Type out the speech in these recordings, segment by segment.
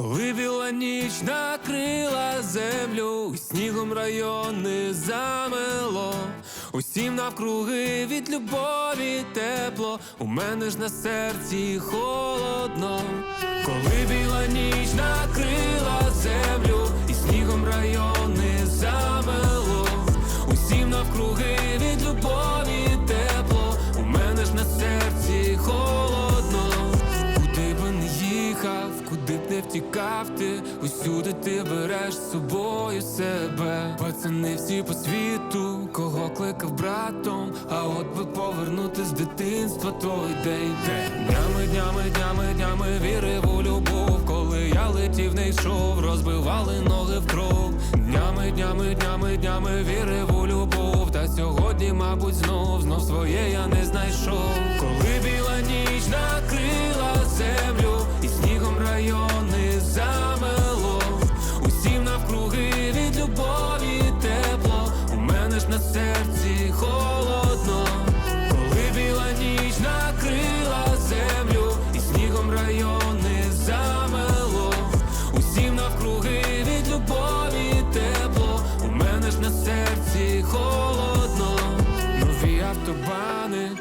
Коли біла ніч накрила землю, снігом райони замело, усім навкруги від любові тепло, у мене ж на серці холодно. Коли біла ніч накрила землю, і снігом райони не втікав ти, усюди ти береш з собою себе. Пацани всі по світу, кого кликав братом, а от би повернути з дитинства той день. Днями, днями, днями, днями вірив у любов, коли я летів, не йшов, розбивали ноги в кров. Днями, днями, днями, днями вірив у любов. Та сьогодні, мабуть, знов, знов своє я не знайшов. Коли біла ніч накрила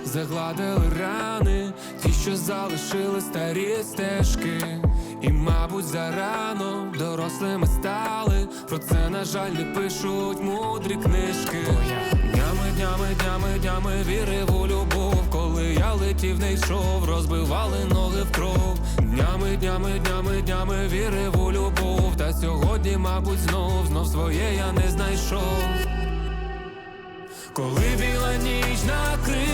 загладили рани, ті, що залишили старі стежки. І, мабуть, зарано дорослими стали. Про це, на жаль, не пишуть мудрі книжки. Днями, днями, днями, днями вірив у любов. Коли я летів, не йшов, розбивали ноги в кров. Днями, днями, днями, днями вірив у любов. Та сьогодні, мабуть, знов, знов своє я не знайшов. Коли біла ніч накрила